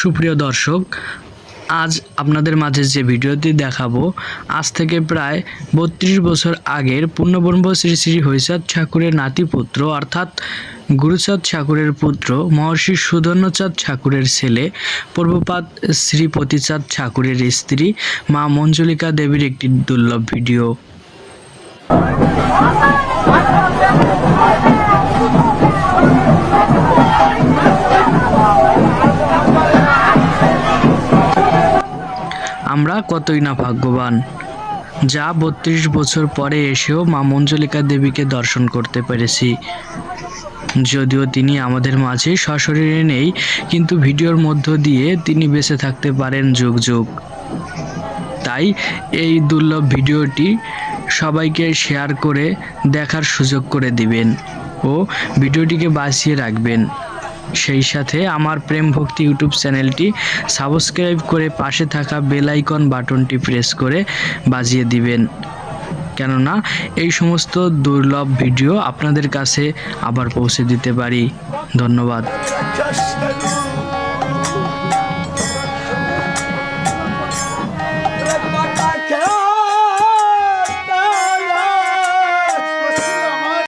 সুপ্রিয় দর্শক, আজ আপনাদের মাঝে যে ভিডিওটি দেখাবো, আজ থেকে প্রায় বত্রিশ বছর আগের পূর্ণব্রহ্ম শ্রী শ্রী হরিচাঁদ ঠাকুরের নাতিপুত্র অর্থাৎ গুরুচাঁদ ঠাকুরের পুত্র মহর্ষি সুধন্যচাঁদ ঠাকুরের ছেলে পূর্বপাত শ্রীপতিচাঁদ ঠাকুরের স্ত্রী মা মঞ্জুলিকা দেবীর একটি দুর্লভ ভিডিও। আমরা কতই না ভাগ্যবান। যা বত্রিশ বছর পরে এসেও মা মঞ্জলিকা দেবীকে দর্শন করতে পেরেছি। যদিও তিনি আমাদের মাঝে সশরীরে নেই, কিন্তু ভিডিওর মধ্য দিয়ে তিনি বেঁচে থাকতে পারেন যুগ যুগ। তাই এই দুর্লভ ভিডিওটি সবাইকে শেয়ার করে দেখার সুযোগ করে দিবেন ও ভিডিওটিকে বাঁচিয়ে রাখবেন। সেই সাথে আমার প্রেম ভক্তি ইউটিউব চ্যানেলটি সাবস্ক্রাইব করে পাশে থাকা বেল আইকন বাটনটি প্রেস করে বাজিয়ে দিবেন। কেননা এই সমস্ত দুর্লভ ভিডিও আপনাদের কাছে আবার পৌঁছে দিতে পারি। ধন্যবাদ।